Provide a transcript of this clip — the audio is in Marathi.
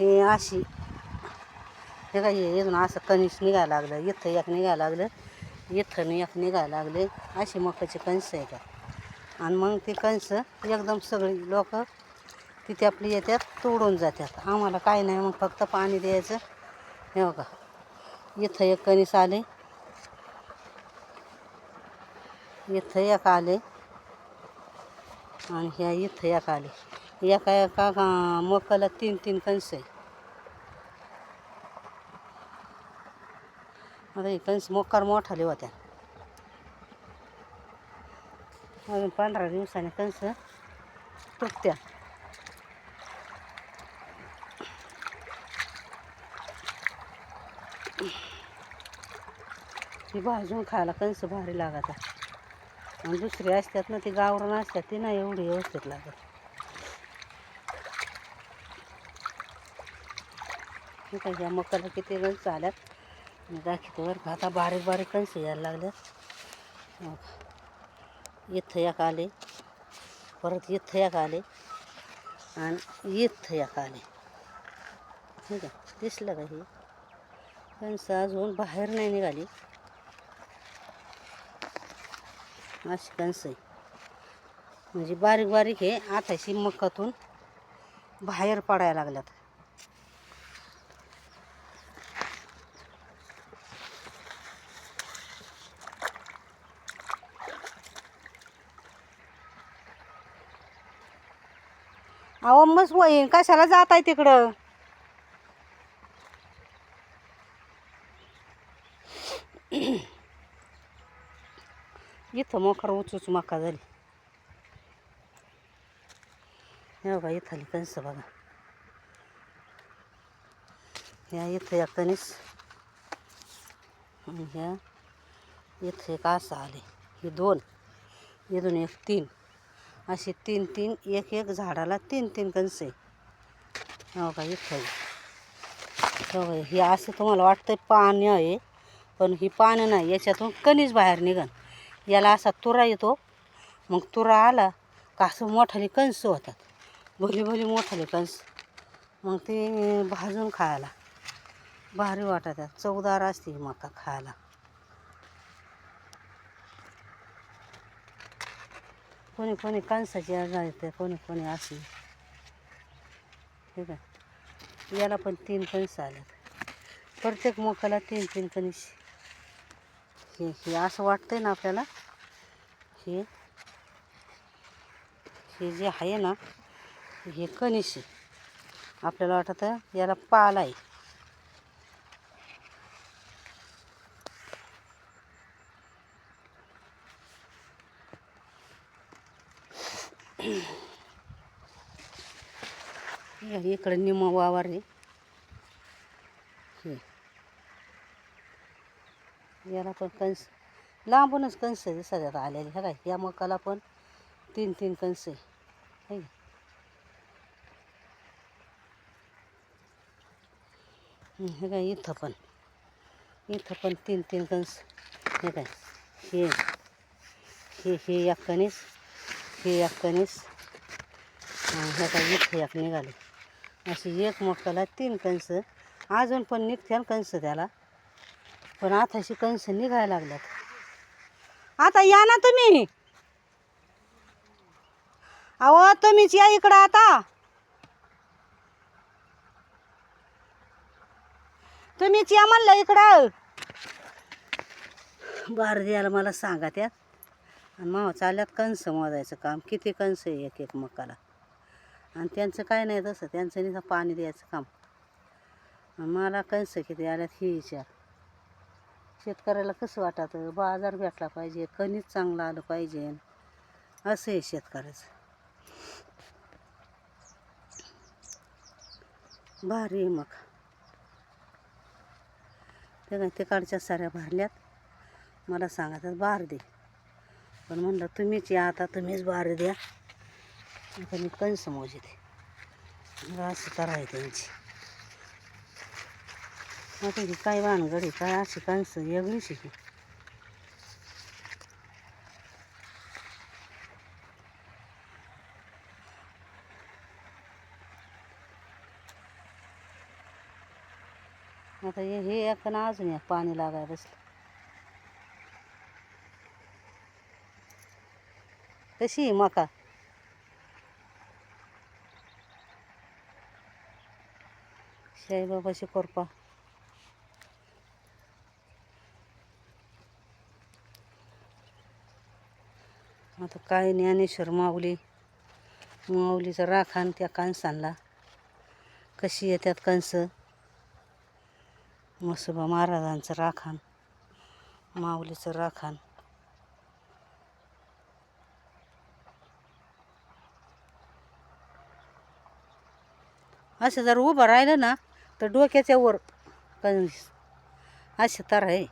हे अशी. हे काय हे इथून असं कणीस निघायला लागलं इथं एक निघायला लागलं इथं एक निघायला लागले. अशी मकाची कणसं आहे का आणि मग ती कणसं एकदम सगळी लोक तिथे आपली येतात तोडून जातात. आम्हाला काय नाही मग फक्त पाणी द्यायचं. हे बघा इथं एक कणीस आले. इथं एक आले. आणि ह्या इथं एक आले. एका एका का- मकाला तीन तीन कणसं आहे. आता हे कणस मोकार मोठाले होत्या. अजून पंधरा दिवसाने कंस तुटत्या. ती भाजून खायला कणस भारी लागत. आणि दुसरी असतात ना ती गावरान असतात ती नाही एवढी व्यवस्थित लागत. ठीक मकाला किती कणस आल्यात मी दाखवतो बरं का. आता बारीक बारीक कणसे यायला लागल्यात. इथं एक आले परत इथं एक आले आणि इथं एक आले. ठीक आहे दिसलं का हे? कणस अजून बाहेर नाही निघाली. अशी कणस आहे. म्हणजे बारीक बारीक हे आताशी मकातून बाहेर पडायला लागल्यात. अहो मस्त वहीन कशाला जात आहे तिकडं? इथं मोकार उचूच मका झाली. हे बघा इथं कणस बघा. ह्या इथं या कणीस. ह्या इथं एक असं आले. हे दोन. इथून एक तीन. असे तीन तीन एक एक झाडाला तीन तीन कणस आहे. हो का? इथं हो हे असं तुम्हाला वाटतं पाणी आहे पण ही पानं नाही. याच्यातून कणीस बाहेर निघन. याला असा तुरा येतो. मग तुरा आला का असं मोठाले कणस होतात. भली भली मोठाले कणस. मग ते भाजून खायला. भारी वाटतात चवदार असते मका खायला. कोणी कोणी कणसाची आजार येते कोणी कोणी अशी. ठीक आहे. याला पण तीन कणस आल्यात. प्रत्येक मोकाला तीन तीन कणीस. हे हे असं वाटतंय ना आपल्याला? हे हे जे आहे ना हे कणीस आपल्याला वाटतं याला पाल आहे. इकडे निम वावर आहे. हे. याला पण कंस लांबूनच कंस दिसतात आलेले. हे काय या मकाला पण तीन तीन कंस आहे. हे. काय इथं पण इथं पण तीन तीन कंस. हे काय हे. हे हे या कणीस. हे एक कणीस आणि हे काय एक निघाले. अशी एक मोठ्याला तीन कंस. अजून पण निघते कंस त्याला. पण आताशी कंस निघायला लागल्यात. आता या ना तुम्ही. अहो तुम्हीच या इकडं आता. तुम्हीच या म्हणलं इकडं. बार द्यायला मला सांगा त्यात. आणि मावा चालल्यात कंस मोजायचं काम. किती कंस आहे एक एक मकाला? आणि त्यांचं काय नाही तसं. त्यांचं नुसतं पाणी द्यायचं काम. आणि मला कंस किती आल्यात ही विचार. शेतकऱ्याला कसं वाटतं बाजार भेटला पाहिजे कणीच चांगलं आलं पाहिजे. असं आहे शेतकऱ्याचं. भारी मग. ते काय तिकडच्या साऱ्या भरल्यात. मला सांगतात बार दे. पण म्हणलं तुम्हीच या आता तुम्हीच बार द्या. आता मी कंस मोजिते मग असं करायचं त्यांची. आता ही काय वानगड आहे काय अशी कंस वेगळीच आहे आता हे हे एक ना अजून एक पाणी लागाय बसलं. कशी आहे मका. साईबाबाची कोरपा. आता काय ज्ञानेश्वर माऊली. माऊलीचं राखान त्या कांसांना कशी येतात कंस? मसोबा महाराजांचं राखान माऊलीचं राखान असं जर उभं राहिलं ना तर डोक्याच्या वर कंस तर आहे.